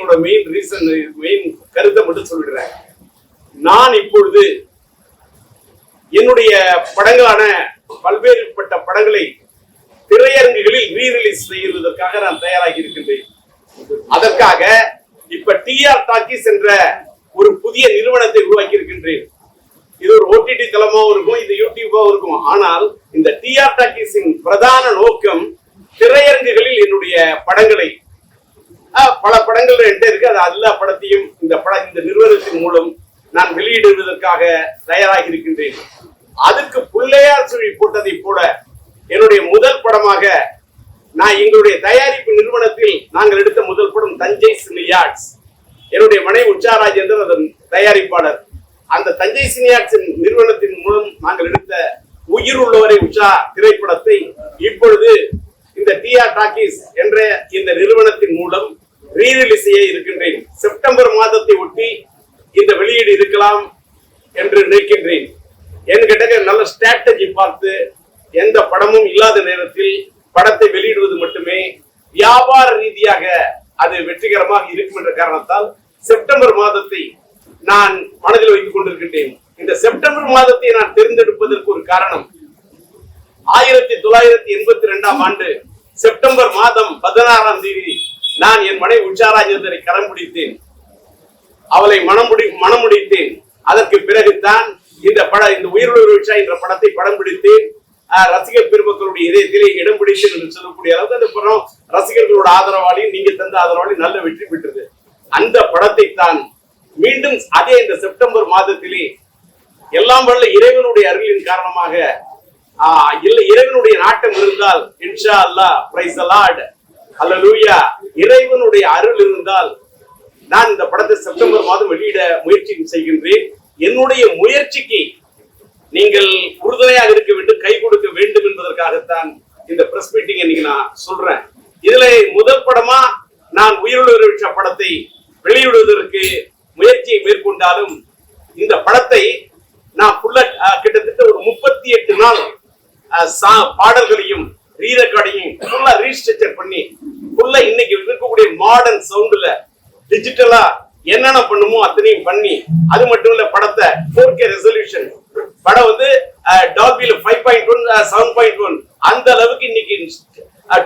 என்னோட main reason main கருத்தை மட்டும் சொல்லிடுறேன். நான் இப்பொழுது என்னுடைய படங்களான பல்வேறுபட்ட படங்களை திரையரங்குகளில் ரீ ரிலீஸ் செய்வதற்காக நான் தயாராகி இருக்கின்றேன். அதற்காக இப்ப டிஆர் டாக்கிஸ் என்ற ஒரு புதிய நிறுவனத்தை உருவாக்கி இருக்கின்றேன். இது ஒரு ஓடிடி தளமாவும் இருக்கும் இது யூடியூபாகவும் இருக்கும். ஆனால் இந்த டிஆர் டாக்கீஸின் பிரதான நோக்கம் திரையரங்குகளில் என்னுடைய படங்களை பல படங்கள் என்கிட்ட இருக்கு. அது எல்லா படத்தையும் இந்த பட இந்த நிறுவனத்தின் மூலம் நான் வெளியிடுவதற்காக தயாராகி இருக்கின்றேன். அதுக்கு பிள்ளையார் சுழி போட்டதை போல என்னுடைய முதல் படமாக நான் எங்களுடைய தயாரிப்பு நிறுவனத்தில் நாங்கள் எடுத்த முதல் படம் தஞ்சை சினியாட்ஸ் என்னுடைய மனைவி உஷா ராஜேந்திரன் அதன் தயாரிப்பாளர். அந்த தஞ்சை சினியாட்ஸின் நிறுவனத்தின் மூலம் நாங்கள் எடுத்த உயிர் உள்ளவரை உஷா திரைப்படத்தை இப்பொழுது இந்த டிஆர் டாக்கீஸ் என்ற இந்த நிறுவனத்தின் மூலம் ரீரிலீஸ் செய்ய இருக்கின்றேன். செப்டம்பர் மாதத்தை ஒட்டி இந்த வெளியீடு இருக்கலாம் என்று நினைக்கின்றேன். என்கிட்ட நல்ல ஸ்ட்ராட்டஜி பார்த்து எந்த படமும் இல்லாத நேரத்தில் படத்தை வெளியிடுவது மட்டுமே வியாபார ரீதியாக அது வெற்றிகரமாக இருக்கும் என்ற காரணத்தால் செப்டம்பர் மாதத்தை நான் மனதில் வைத்துக் கொண்டிருக்கின்றேன். இந்த செப்டம்பர் மாதத்தை நான் தேர்ந்தெடுப்பதற்கு ஒரு காரணம் ஆயிரத்தி தொள்ளாயிரத்தி எண்பத்தி ரெண்டாம் ஆண்டு செப்டம்பர் மாதம் பதினாறாம் தேதி நான் என் மனைவி உஷாராஜேந்தரை கரம் பிடித்தேன். அவளை மணம் முடித்தேன். அதற்கு பிறகுதான் இந்த பட இந்த உயிருள்ள உஷா என்ற படத்தை படம் பிடித்தேன். ஆஹ், ரசிகர் பெருமக்களுடைய இதயத்திலே இடம் பிடித்தேன் என்று சொல்லக்கூடிய அளவுக்கு அந்த படம் ரசிகர்களோட ஆதரவாலையும் நீங்க தந்த ஆதரவாலையும் நல்ல வெற்றி பெற்றது. அந்த படத்தை தான் மீண்டும் அதே இந்த செப்டம்பர் மாதத்திலே எல்லாம் வரல இறைவனுடைய அருளின் காரணமாக ஆஹ், இல்லை இறைவனுடைய நாட்டம் இருந்தால் இன்ஷா அல்லாஹ் பிரைஸ் அலாட் அல்லேலூயா இறைவனுடைய அருள் இருந்தால் நான் இந்த படத்தை செப்டம்பர் மாதம் வெளியிட முயற்சி செய்கின்றேன். என்னுடைய முயற்சிக்கு நீங்கள் உறுதுணையாக இருக்க வேண்டும் கை கொடுக்க வேண்டும் என்பதற்காகத்தான் இந்த பிரஸ் மீட்டிங் இன்னைக்கு நான் சொல்றேன். இதுல முதல் படமா நான் உயிருள்ள படத்தை வெளியிடுவதற்கு முயற்சியை மேற்கொண்டாலும் இந்த படத்தை நான் ஃபுல்லா கிட்டத்தட்ட ஒரு முப்பத்தி எட்டு நாள் பாடல்களையும் ரீரெக்கார்டையும் ஃபுல்லா ரீஸ்ட்ரக்சர் பண்ணி உள்ள இன்னைக்கு இருக்கக்கூடிய மாடர்ன் சவுண்ட்ல டிஜிட்டலா என்னென்ன பண்ணுமோ அத்தனையும் பண்ணி அது மட்டும் இல்ல படத்தை ஃபோர் கே ரெசல்யூஷன் படம் வந்து டாபில five point one seven point one அந்த அளவுக்கு இன்னைக்கு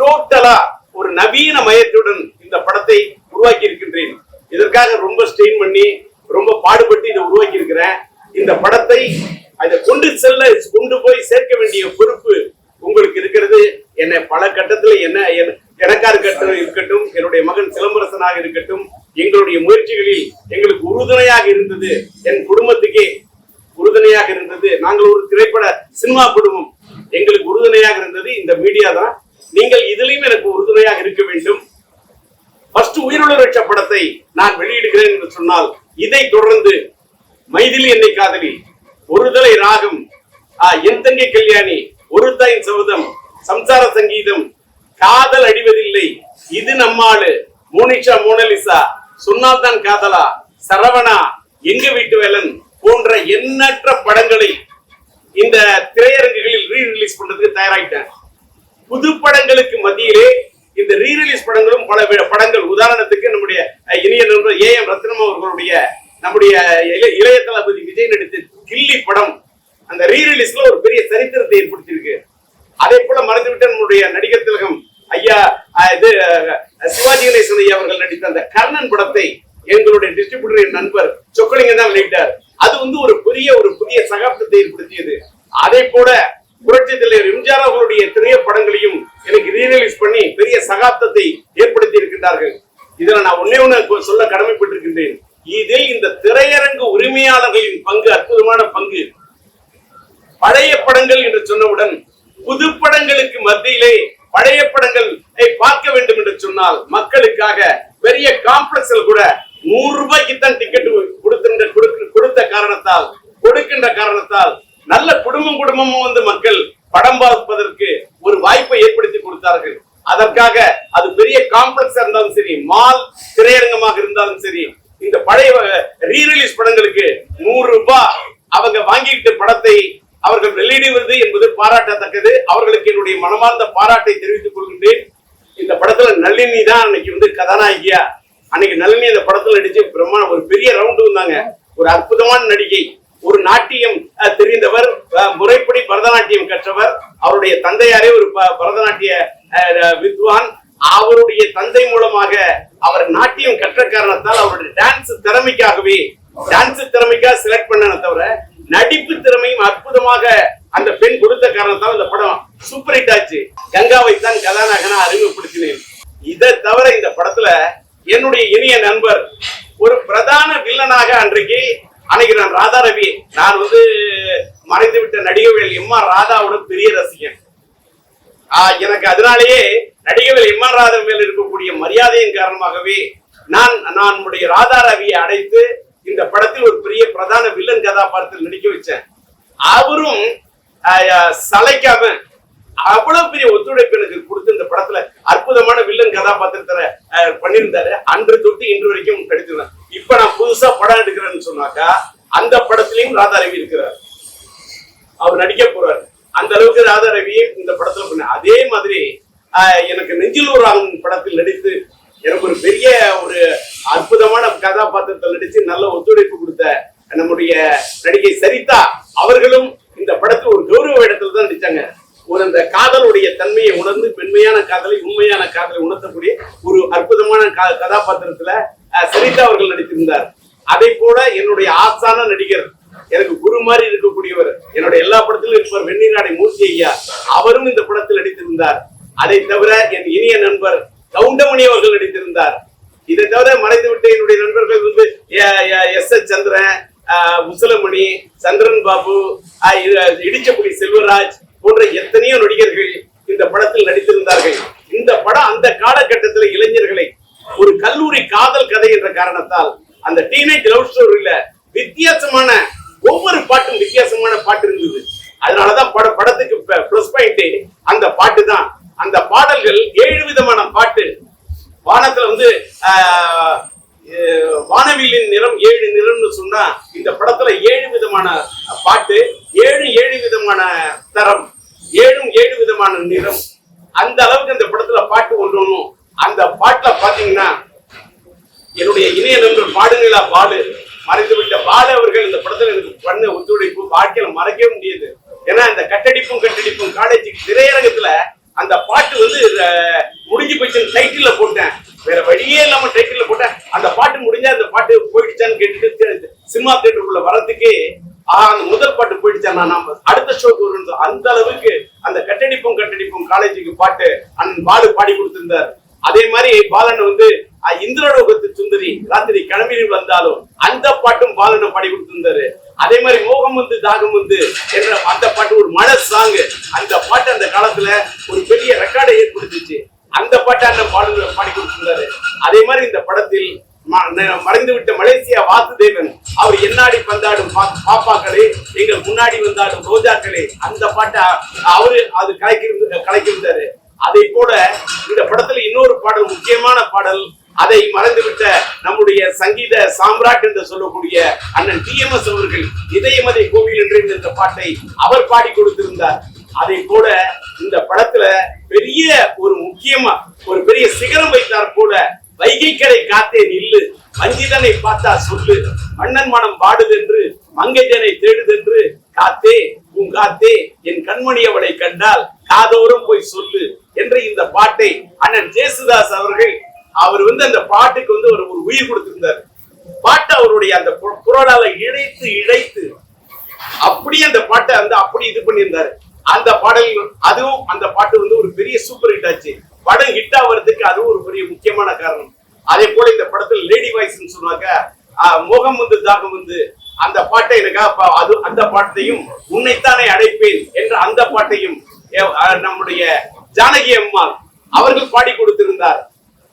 டோட்டலா ஒரு நவீன மயத்துடன் இந்த படத்தை உருவாக்கி இருக்கின்றேன். இதற்காக ரொம்ப ஸ்ட்ரெயின் பண்ணி ரொம்ப பாடுபட்டு இதை உருவாக்கி இருக்கிறேன். இந்த படத்தை அதை கொண்டு செல்ல கொண்டு போய் சேர்க்க வேண்டிய பொறுப்பு உங்களுக்கு இருக்கிறது. என்னை பல கட்டத்துல என்ன இருக்கட்டும் இருக்கட்டும் என்னுடைய மகன் சிலம்பரசனாக இருக்கட்டும் எங்களுடைய முயற்சிகளில் எங்களுக்கு உறுதுணையாக இருந்தது. என் குடும்பத்துக்கே உறுதுணையாக இருந்தது. நாங்கள் ஒரு திரைப்பட சினிமா குடும்பம். எங்களுக்கு உறுதுணையாக இருந்தது இந்த மீடியா தான். நீங்கள் இதுலயும் எனக்கு உறுதுணையாக இருக்க வேண்டும். ஃபர்ஸ்ட் உயிருள்ள லட்ச படத்தை நான் வெளியிடுகிறேன் என்று சொன்னால் இதை தொடர்ந்து மைதிலி என்னை காதலி ஒருதலை ராகம் ஆ, என் தங்கை கல்யாணி ஒரு தாயின் சபதம் சம்சார சங்கீதம் காதல் அடிவதில்லை. இது நம்மாளு. Monisha Mona Lisa. சொன்னால்தான் காதலா. சரவணா எங்க வீட்டு வேலன் போன்ற எண்ணற்ற படங்களை இந்த திரையரங்குகளில் ரீ ரிலீஸ் பண்றதுக்கு தயாராயிட்டேன் புது படங்களுக்கு மத்தியிலே இந்த ரீ ரிலீஸ் படங்களும் பல படங்கள். உதாரணத்துக்கு நம்முடைய இணைய நண்பர் ஏ எம் ரத்னம் அவர்களுடைய நம்முடைய இளைய தளபதி விஜய் நடித்த கில்லி படம். அந்த ரீ ரிலீஸ்ல ஒரு பெரிய சரித்திரத்தை ஏற்படுத்தியிருக்கு. அதே போல மறந்துவிட்ட நம்முடைய நடிகர் திலகம் ஐயா இது சிவாஜி கணேசன் ஐயா அவர்கள் நடித்த அந்த கர்ணன் படத்தை எங்களுடைய டிஸ்ட்ரிபியூட்டர் நண்பர் சொக்கலிங்க தான் வெளியிட்டார். அது வந்து ஒரு பெரிய ஒரு புதிய சகாப்தத்தை ஏற்படுத்தியது. அதே போல புரட்சி தலைவர் எம்ஜிஆர் அவர்களுடைய திரைய படங்களையும் எனக்கு ரீரிலீஸ் பண்ணி பெரிய சகாப்தத்தை ஏற்படுத்தி இருக்கின்றார்கள். இதுல நான் ஒன்னே ஒண்ணு சொல்ல கடமைப்பட்டிருக்கின்றேன். இதில் இந்த திரையரங்கு உரிமையாளர்களின் பங்கு அற்புதமான பங்கு. பழைய படங்கள் என்று சொன்னவுடன் புது படங்களுக்கு மத்தியிலே பழைய படங்கள் பார்க்க வேண்டும் என்று சொன்னால் மக்களுக்காக பெரிய காம்ப்ளெக்ஸ்ல கூட நூறு ரூபாய்க்கு தான் டிக்கெட் கொடுக்கின்ற கொடுத்த காரணத்தால் கொடுக்கின்ற காரணத்தால் நல்ல குடும்பம் குடும்பமும் வந்து மக்கள் படம் பார்ப்பதற்கு ஒரு வாய்ப்பை ஏற்படுத்தி கொடுத்தார்கள். அதற்காக அது பெரிய காம்ப்ளெக்ஸா இருந்தாலும் சரி மால் திரையரங்கமாக இருந்தாலும் சரி இந்த பழைய ரீ ரிலீஸ் படங்களுக்கு நூறு ரூபாய் அவங்க வாங்கிக்கிட்டு படத்தை அவர்கள் வெளியிடுவது என்பது பாராட்டத்தக்கது. அவர்கள் அவர்களுக்கு என்னுடைய மனமார்ந்த பாராட்டை தெரிவித்துக் கொள்கின்றேன். இந்த படத்துல நளினி தான் அன்னைக்கு வந்து கதாநாயகியா. அன்னைக்கு நளினி இந்த படத்துல நடிச்சு பிரம்மா ஒரு பெரிய ரவுண்டு வந்தாங்க ஒரு அற்புதமான நடிகை. ஒரு நாட்டியம் தெரிந்தவர் முறைப்படி பரதநாட்டியம் கற்றவர். அவருடைய தந்தையாரே ஒரு பரதநாட்டிய வித்வான். அவருடைய தந்தை மூலமாக அவர் நாட்டியம் கற்ற காரணத்தால் அவருடைய டான்ஸ் திறமைக்காகவே டான்ஸ் திறமைக்காக செலக்ட் பண்ணன தவிர நடிப்பு திறமையும் அற்புதமாக அந்த பெண் கொடுத்த காரணத்தால் அந்த படம் சூப்பர் ஹிட் ஆச்சு. கங்காவை தான் கதாநாயகனா அறிமுகப்படுத்தினேன். இதை தவிர இந்த படத்துல என்னுடைய இனிய நண்பர் ஒரு பிரதான வில்லனாக அன்றைக்கு அன்னைக்கு நான் ராதா ரவி நான் வந்து மறைந்து விட்ட நடிகர்கள் எம் ஆர் ராதாவோட பெரிய ரசிகன். ஆஹ் எனக்கு அதனாலேயே நடிகர்கள் எம் ஆர் ராதா மேல் இருக்கக்கூடிய மரியாதையின் காரணமாகவே நான் நான் நம்முடைய ராதா ரவியை அடைத்து இந்த படத்தில் ஒரு பெரிய பிரதான வில்லன் கதாபாத்திரத்தில் நடிக்க வச்சேன். அவரும் சளைக்காம அவ்வளவு பெரிய ஒத்துழைப்பு எனக்கு கொடுத்து இந்த படத்துல அற்புதமான வில்லன் கதாபாத்திரத்தை பண்ணியிருந்தாரு. அன்று தொட்டு இன்று வரைக்கும் நடிச்சிருந்தேன் இப்ப நான் புதுசா படம் எடுக்கிறேன்னு சொன்னாக்கா அந்த படத்திலையும் ராதா ரவி இருக்கிறார். அவர் நடிக்க போறாரு. அந்த அளவுக்கு ராதா இந்த படத்துல பண்ண அதே மாதிரி எனக்கு நெஞ்சில் ஒரு படத்தில் நடித்து எனக்கு ஒரு பெரிய ஒரு அற்புதமான கதாபாத்திரத்தில் நடித்து நல்ல ஒத்துழைப்பு கொடுத்த நம்முடைய நடிகை சரிதா அவர்களும் இந்த படத்தை ஒரு கௌரவ இடத்துல தான் நடிச்சாங்க. ஒரு அந்த காதலுடைய தன்மையை உணர்ந்து பெண்மையான காதலை உண்மையான காதலை உணர்த்தக்கூடிய ஒரு அற்புதமான கதாபாத்திரத்துல சரிதா அவர்கள் நடித்திருந்தார். அதை போல என்னுடைய ஆசான நடிகர் எனக்கு குரு மாதிரி இருக்கக்கூடியவர் என்னுடைய எல்லா படத்திலும் இருப்பவர் வெந்நீராடை மூர்த்தி ஐயா அவரும் இந்த படத்தில் நடித்திருந்தார். அதை தவிர என் இனிய நண்பர் கவுண்டமணி அவர்கள் நடித்திருந்தார். இதை தவிர மறைந்துவிட்டு என்னுடைய நண்பர்கள் வந்து எஸ் எஸ் சந்திரன் உசலமணி சந்திரன் பாபு ஆஹ், செல்வராஜ் போன்ற எத்தனையோ நடிகர்கள் இந்த படத்தில் நடித்திருந்தார்கள். இந்த படம் அந்த காலகட்டத்தில் இளைஞர்களை ஒரு கல்லூரி காதல் கதை என்ற காரணத்தால் அந்த டீனேஜ் லவ் ஸ்டோரியில வித்தியாசமான ஒவ்வொரு பாட்டும் வித்தியாசமான பாட்டு இருந்தது. அதனாலதான் பட படத்துக்கு பிளஸ் பாயிண்ட் அந்த பாட்டு தான். அந்த பாடல்கள் ஏழு விதமான பாட்டு. வானத்துல வந்து வானவியலின் நிறம் ஏழு நிறம்னு சொன்னா இந்த படத்துல ஏழு விதமான பாட்டு ஏழு ஏழு விதமான தரம் ஏழும் ஏழு விதமான நிறம். அந்த அளவுக்கு இந்த படத்துல பாட்டு ஒன்று அந்த பாட்டுல பாத்தீங்கன்னா என்னுடைய இணைய நண்பர் பாடுங்களா பாடு மறைந்து விட்ட பாலு அவர்கள் இந்த படத்துல எனக்கு பண்ண ஒத்துழைப்பு வாழ்க்கையில மறக்கவே முடியாது. ஏன்னா இந்த கட்டடிப்பும் கட்டடிப்பும் காலேஜ் திரையரங்கத்துல அந்த பாட்டு வந்து முடிஞ்சு போச்சு டைட்டில் போட்டேன். வேற வழியே இல்லாம டைட்டில் போட்டேன். அந்த பாட்டு முடிஞ்சா அந்த பாட்டு போயிடுச்சான்னு கேட்டுட்டு சினிமா தியேட்டருக்குள்ள வரதுக்கே ஆஹ் அந்த முதல் பாட்டு போயிடுச்சா நான் நாம அடுத்த ஷோக்கு வருவோம் அந்த அளவுக்கு அந்த கட்டடிப்பும் கட்டடிப்பும் காலேஜுக்கு பாட்டு அண்ணன் பாலு பாடி கொடுத்திருந்தார். அதே மாதிரி பாலன் வந்து இந்திரலோகத்து சுந்தரி ராத்திரி கிளம்பியில் வந்தாலும் அந்த பாட்டும் பாலனை பாடி கொடுத்திருந்தாரு. அதே மாதிரி மோகம் வந்து தாகம் வந்து என்ற அந்த பாட்டு ஒரு மன சாங் அந்த பாட்டு அந்த காலத்துல ஒரு பெரிய ரெக்கார்டை ஏற்படுத்துச்சு. அந்த பாட்டை அந்த பாடல்களை பாடி கொடுத்திருந்தாரு. அதே மாதிரி இந்த படத்தில் மறைந்து விட்ட மலேசியா வாசுதேவன் அவர் என்னாடி பந்தாடும் பாப்பாக்களே எங்கள் முன்னாடி வந்தாடும் ரோஜாக்களே அந்த பாட்டை அவரு அது கலைக்கி கலைக்கிருந்தாரு அதை போல இந்த படத்துல இன்னொரு பாடல் முக்கியமான பாடல் அதை மறந்துவிட்ட நம்முடைய சங்கீத சாம்ராட் என்று சொல்லக்கூடிய அண்ணன் டிஎம்எஸ் அவர்கள் இதயமதை கோவில் என்று இந்த பாட்டை அவர் பாடி கொடுத்திருந்தார். அதை கூட இந்த படத்துல பெரிய ஒரு முக்கியமா ஒரு பெரிய சிகரம் வைத்தார் போல வைகைக்கரை காத்தே நில்லு வஞ்சிதனை பார்த்தா சொல்லு மன்னன் மனம் பாடுதென்று மங்கைஜனை தேடுதென்று காத்தே பூங்காத்தே என் கண்மணி அவளை கண்டால் காதோறும் போய் சொல்லு என்று இந்த பாட்டை அண்ணன் ஜேசுதாஸ் அவர்கள் அவர் வந்து அந்த பாட்டுக்கு வந்து ஒரு ஒரு உயிர் கொடுத்திருந்தார். பாட்டை அவருடைய அந்த கு- குரலால இழைத்து இழைத்து அப்படியே அந்த பாட்டை வந்து அப்படி இது பண்ணியிருந்தாரு. அந்த பாடல் அதுவும் அந்த பாட்டு வந்து ஒரு பெரிய சூப்பர் ஹிட் ஆச்சு. படம் ஹிட் ஆகிறதுக்கு அதுவும் ஒரு பெரிய முக்கியமான காரணம். அதே போல இந்த படத்தில் லேடி வாய்ஸ்ன்னு சொன்னாக்க முகம் வந்து தாகம் வந்து அந்த பாட்டை எனக்கு அது அந்த பாட்டையும் உன்னைத்தானே அழைப்பேன் என்ற அந்த பாட்டையும் நம்முடைய ஜானகி அம்மாள் அவர்கள் பாடி கொடுத்திருந்தார்.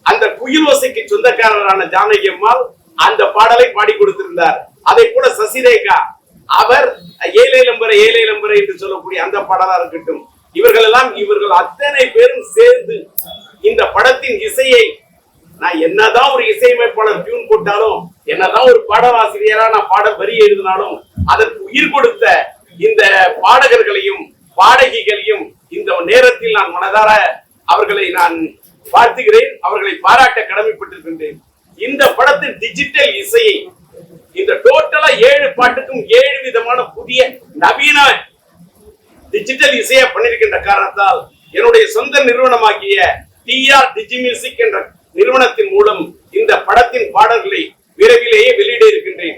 அந்த குயில் ஓசைக்கு சொந்தக்காரரான ஜானகி அம்மாள் அந்த பாடலை பாடி கொடுத்திருந்தார். அதை போல சசிரேகா அவர் ஏழை நம்பரை ஏழை நம்பரை என்று சொல்லக்கூடிய அந்த பாடலா இருக்கட்டும் இவர்கள் எல்லாம் இவர்கள் அத்தனை பேரும் சேர்ந்து இந்த படத்தின் இசையை நான் என்னதான் ஒரு இசையமைப்பாளர் டியூன் போட்டாலும் என்னதான் ஒரு பாடலாசிரியரா நான் பாட வரி எழுதினாலும் அதற்கு உயிர் கொடுத்த இந்த பாடகர்களையும் பாடகிகளையும் இந்த நேரத்தில் நான் மனதார அவர்களை நான் வாழ்த்துகிறேன் அவர்களை பாராட்ட கடமைப்பட்டிருக்கின்றேன். இந்த படத்தின் டிஜிட்டல் இசையை இந்த டோட்டலா ஏழு பாட்டுக்கும் ஏழு விதமான புதிய நவீன டிஜிட்டல் இசையை பண்ணிருக்கின்ற காரணத்தால் என்னுடைய சொந்த நிறுவனமாகிய டிஆர் டிஜி மியூசிக் என்ற நிறுவனத்தின் மூலம் இந்த படத்தின் பாடல்களை விரைவிலேயே வெளியிட இருக்கின்றேன்.